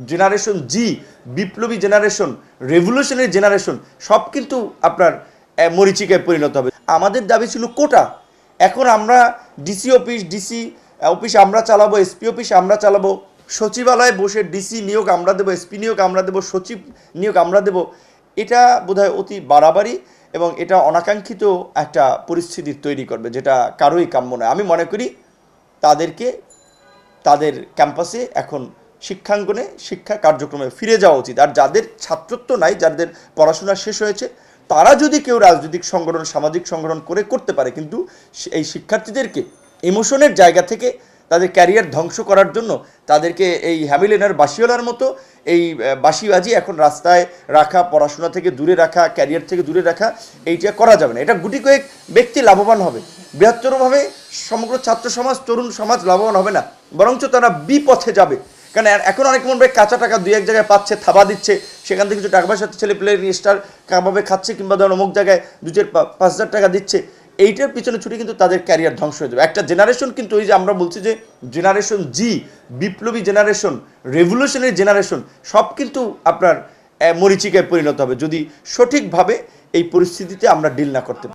Generation জি বিপ্লবী generation revolutionary generation সব কিন্তু আপনার মরিচিকায় পরিণত হবে। আমাদের দাবি ছিল কোটা। এখন আমরা ডিসি অফিস ডিসি অফিস আমরা চালাবো এসপি অফিস আমরা চালাবো, সচিবালয়ে বসে ডিসি নিয়োগ আমরা দেবো এসপি নিয়োগ আমরা দেবো, সচিব নিয়োগ আমরা দেবো, এটা বোধহয় অতি বাড়াবাড়ি এবং এটা অনাকাঙ্ক্ষিত একটা পরিস্থিতি তৈরি করবে, যেটা কারোই কাম্য নয়। আমি মনে করি তাদেরকে, তাদের ক্যাম্পাসে এখন শিক্ষাঙ্গনে শিক্ষা কার্যক্রমে ফিরে যাওয়া উচিত। আর যাদের ছাত্রত্ব নাই, যাদের পড়াশোনা শেষ হয়েছে, তারা যদি কেউ রাজনৈতিক সংগঠন, সামাজিক সংগঠন করে করতে পারে, কিন্তু এই শিক্ষার্থীদেরকে ইমোশনের জায়গা থেকে তাদের ক্যারিয়ার ধ্বংস করার জন্য তাদেরকে এই হ্যামিলেনার বাসিওয়ালার মতো এই বাসিবাজি এখন রাস্তায় রাখা, পড়াশোনা থেকে দূরে রাখা, ক্যারিয়ার থেকে দূরে রাখা, এইটা করা যাবে না। এটা গুটি কয়েক ব্যক্তি লাভবান হবে। বৃহত্তরভাবে সমগ্র ছাত্র সমাজ, তরুণ সমাজ লাভবান হবে না, বরঞ্চ তারা বিপথে যাবে। কারণ এখন অনেক মনে হয় কাঁচা টাকা দুই এক জায়গায় পাচ্ছে, থাবা দিচ্ছে, সেখান থেকে কিছু টাকা পয়সা ছেলে পেলে স্টার কাবাবে খাচ্ছে কিংবা ধরুন অমুক জায়গায় দু চার পাঁচ হাজার টাকা দিচ্ছে, এইটার পিছনে ছুটে কিন্তু তাদের ক্যারিয়ার ধ্বংস হয়ে যাবে। একটা জেনারেশন কিন্তু ওই যে আমরা বলছি যে জেনারেশন জি বিপ্লবী জেনারেশন রেভলিউশনারি জেনারেশন সব কিন্তু আপনার মরিচিকায় পরিণত হবে। যদি সঠিকভাবে এই পরিস্থিতিতে আমরা ডিল না করতে